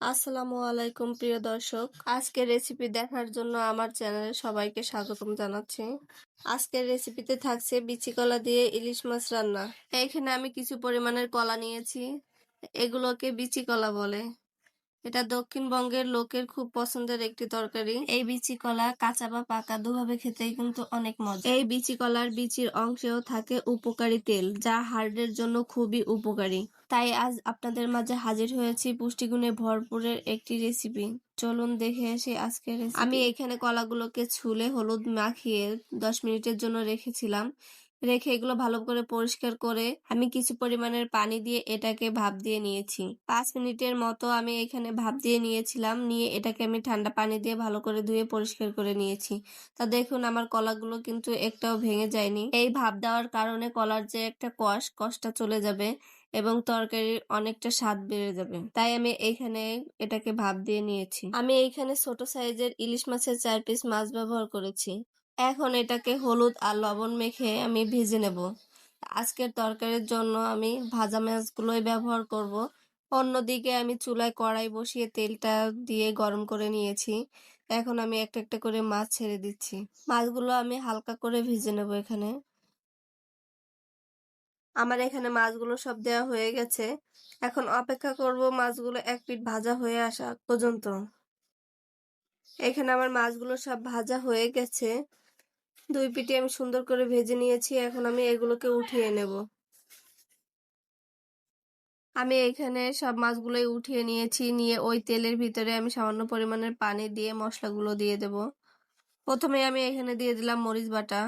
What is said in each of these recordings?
আসসালামু আলাইকুম প্রিয় দর্শক। আজকে রেসিপি দেখার জন্য আমার চ্যানেলে সবাইকে স্বাগতম জানাচ্ছি। আজকের রেসিপিতে থাকছে বিচি কলা দিয়ে ইলিশ মাছ রান্না। এখানে আমি কিছু পরিমাণের কলা নিয়েছি। এগুলোকে বিচি কলা বলে। এটা দক্ষিণবঙ্গের লোকের খুব পছন্দের একটি তরকারি। এই বিচি কলা কাঁচা বা পাকা দুভাবে খেতেই কিন্তু অনেক মজা। এই বিচি কলার বিচির অংশেও থাকে উপকারী তেল, যা হার্টের জন্য খুবই উপকারী। তাই আজ আপনাদের মাঝে হাজির হয়েছি পুষ্টিগুণে ভরপুরের একটি রেসিপি। চলুন দেখে আসি আজকের আমি এখানে কলাগুলোকে ছুলে হলুদ মাখিয়ে দশ মিনিটের জন্য রেখেছিলাম। রেখে এগুলো ভালো করে পরিষ্কার করে আমি কিছু পরিমাণের পানি দিয়ে এটাকে ভাপ দিয়ে নিয়েছি। পাঁচ মিনিটের মতো আমি এখানে ভাপ দিয়ে নিয়েছিলাম, নিয়ে এটাকে আমি ঠান্ডা পানি দিয়ে ভালো করে ধুয়ে পরিষ্কার করে নিয়েছি। তা দেখুন আমার কলাগুলো কিন্তু একটাও ভেঙে যায়নি। এই ভাপ দেওয়ার কারণে কলার যে একটা কষ, কষটা চলে যাবে এবং তরকারির অনেকটা স্বাদ বেড়ে যাবে। তাই আমি এইখানে এটাকে ভাপ দিয়ে নিয়েছি। আমি এইখানে ছোট সাইজের ইলিশ মাছের চার পিস মাছ ব্যবহার করেছি। এখন এটাকে হলুদ আর লবণ মেখে আমি ভেজে নেব। আজকের তরকারির জন্য আমি ভাজা মাছগুলোই ব্যবহার করব। অন্যদিকে আমি চুলায় কড়াই বসিয়ে তেলটা দিয়ে গরম করে নিয়েছি। এখন আমি একটা একটা করে মাছ ছেড়ে দিচ্ছি। মাছগুলো আমি হালকা করে ভেজে নেব এখানে। আমার এখানে মাছগুলো সব দেওয়া হয়ে গেছে। এখন অপেক্ষা করব মাছগুলো এক পিঠ ভাজা হয়ে আসা পর্যন্ত। এখানে আমার মাছগুলো সব ভাজা হয়ে গেছে। দুই পিঠে আমি সুন্দর করে ভেজে নিয়েছি, এখন আমি এগুলোকে উঠিয়ে নেব। আমি এখানে সব মাছগুলোই উঠিয়ে নিয়েছি, নিয়ে ওই তেলের ভিতরে আমি সামান্য পরিমাণের পানি দিয়ে মশলাগুলো দিয়ে দেব। প্রথমে আমি এখানে দিয়ে দিলাম মরিচ বাটা।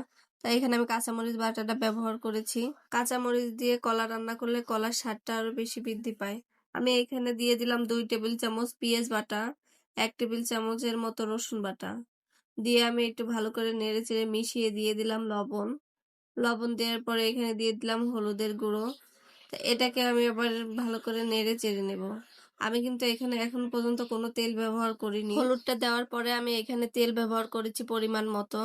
তাই এখানে আমি কাঁচামরিচ বাটাটা ব্যবহার করেছি। কাঁচামরিচ দিয়ে কলা রান্না করলে কলার স্বাদটা আরও বেশি বৃদ্ধি পায়। আমি এখানে দিয়ে দিলাম দুই টেবিল চামচ পেঁয়াজ বাটা, এক টেবিল চামচের মতো রসুন বাটা। দিয়ে আমি একটু ভালো করে নেড়ে চেড়ে মিশিয়ে দিয়ে দিলাম লবণ। লবণ দেওয়ার পরে এখানে দিয়ে দিলাম হলুদের গুঁড়ো। এটাকে আমি আবার ভালো করে নেড়ে চেড়ে নেব। আমি কিন্তু এখানে এখন পর্যন্ত কোনো তেল ব্যবহার করিনি। হলুদটা দেওয়ার পরে আমি এখানে তেল ব্যবহার করেছি পরিমাণ মতো।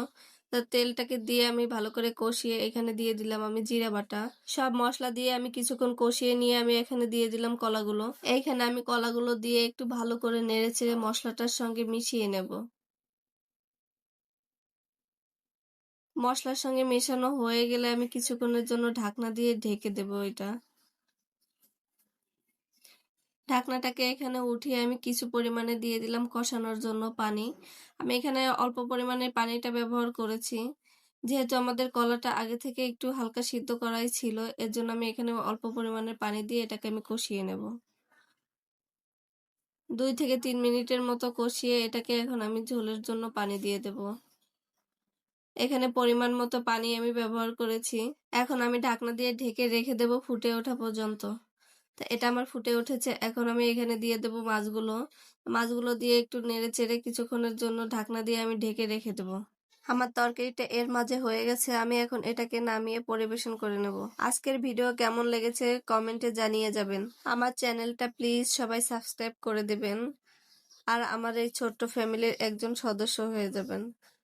তো তেলটাকে দিয়ে আমি ভালো করে কষিয়ে এখানে দিয়ে দিলাম আমি জিরা বাটা। সব মশলা দিয়ে আমি কিছুক্ষণ কষিয়ে নিয়ে আমি এখানে দিয়ে দিলাম কলাগুলো। এইখানে আমি কলাগুলো দিয়ে একটু ভালো করে নেড়ে চেড়ে মশলাটার সঙ্গে মিশিয়ে নেব। মশলার সঙ্গে মেশানো হয়ে গেলে আমি কিছুক্ষণের জন্য ঢাকনা দিয়ে ঢেকে দেব এটা ঢাকনাটাকে এখানে উঠিয়ে আমি কিছু পরিমাণে দিয়ে দিলাম কষানোর জন্য পানি। আমি এখানে অল্প পরিমাণে পানিটা ব্যবহার করেছি। যেহেতু আমাদের কলাটা আগে থেকে একটু হালকা সিদ্ধ করাই ছিল, এর জন্য আমি এখানে অল্প পরিমাণের পানি দিয়ে এটাকে আমি কষিয়ে নেব। দুই থেকে তিন মিনিটের মতো কষিয়ে এটাকে এখন আমি ঝোলের জন্য পানি দিয়ে দেব। এখানে পরিমাণ মতো পানি আমি ব্যবহার করেছি। এখন আমি ঢাকনা দিয়ে ঢেকে রেখে দেব ফুটে ওঠা পর্যন্ত। তা এটা আমার ফুটে উঠেছে। এখন আমি এখানে দিয়ে দেবো মাছগুলো। মাছগুলো দিয়ে একটু নেড়ে চেড়ে কিছুক্ষণের জন্য ঢাকনা দিয়ে আমি ঢেকে রেখে দেবো। আমার তরকারিটা এর মাঝে হয়ে গেছে। আমি এখন এটাকে নামিয়ে পরিবেশন করে নেব। আজকের ভিডিও কেমন লেগেছে কমেন্টে জানিয়ে যাবেন। আমার চ্যানেলটা প্লিজ সবাই সাবস্ক্রাইব করে দেবেন। আর আমার এই ছোট্ট ফ্যামিলির একজন সদস্য হয়ে যাবেন।